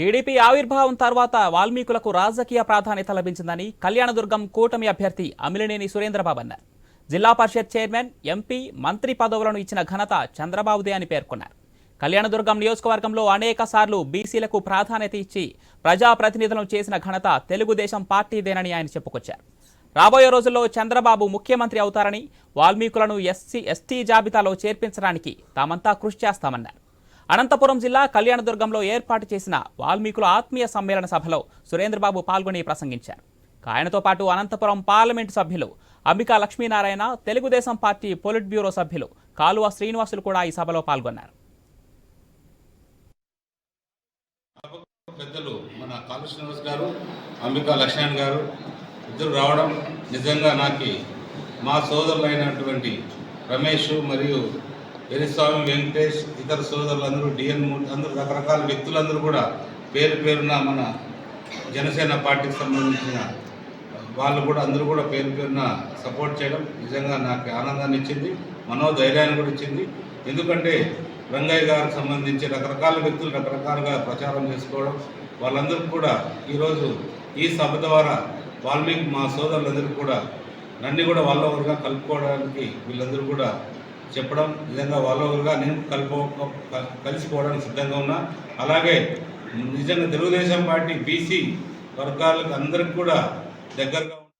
TDP ఆవిర్భావం తర్వాత వాల్మీకులకు రాజకీయ ప్రాధాన్యత లభించిందని కళ్యాణదుర్గం కూటమి అభ్యర్థి అమిలినేని సురేంద్రబాబు అన్నారు. జిల్లా పరిషత్ చైర్మన్ ఎంపీ మంత్రి పదవులను ఇచ్చిన ఘనత చంద్రబాబుదే అని పేర్కొన్నారు. కళ్యాణదుర్గం నియోజకవర్గంలో అనేక సార్లు బీసీలకు ప్రాధాన్యత ఇచ్చి ప్రజాప్రతినిధులను చేసిన ఘనత తెలుగుదేశం పార్టీదేనని ఆయన చెప్పుకొచ్చారు. రాబోయే రోజుల్లో చంద్రబాబు ముఖ్యమంత్రి అవుతారని వాల్మీకులను ఎస్సీ ఎస్టీ జాబితాలో చేర్పించడానికి తామంతా కృషి చేస్తామన్నారు. అనంతపురం జిల్లా కళ్యాణదుర్గంలో ఏర్పాటు చేసిన వాల్మీకుల ఆత్మీయ సమ్మేళన సభలో సురేంద్రబాబు పాల్గొని ప్రసంగించారు. ఆయనతో పాటు అనంతపురం పార్లమెంటు సభ్యులు Ambika Lakshminarayana Telugu Desam party polit bureau సభ్యులు కాలువ శ్రీనివాసులు కూడా ఈ సభలో పాల్గొన్నారు. పెద్దలు మన కాలు శ్రీనివాస్ గారు అంబికా లక్ష్మణ్ గారు ఇద్దరు రావడం నిజంగా నాకు మా సోదరులైనటువంటి రమేష్ మరియు ఎరిస్వామి వెంకటేష్ ఇతర సోదరులందరూ డిఎన్ మూర్తి అందరూ రకరకాల వ్యక్తులందరూ కూడా పేరు పేరున మన జనసేన పార్టీకి సంబంధించిన వాళ్ళు కూడా అందరూ కూడా పేరు పేరున సపోర్ట్ చేయడం నిజంగా నాకు ఆనందాన్ని ఇచ్చింది మనోధైర్యాన్ని కూడా ఇచ్చింది. ఎందుకంటే రంగయ్య గారికి సంబంధించి రకరకాల వ్యక్తులు రకరకాలుగా ప్రచారం చేసుకోవడం వాళ్ళందరికీ కూడా ఈరోజు ఈ సభ ద్వారా వాల్మీకి మా సోదరులందరికీ కూడా నన్ను కూడా వాళ్ళ ఒకరుగా కలుపుకోవడానికి వీళ్ళందరూ కూడా చెప్పడం నిజంగా వాళ్ళ నేను కలుపు కలిసిపోవడానికి సిద్ధంగా ఉన్నా. అలాగే నిజంగా తెలుగుదేశం పార్టీ బీసీ వర్గాలకు అందరికి కూడా దగ్గరగా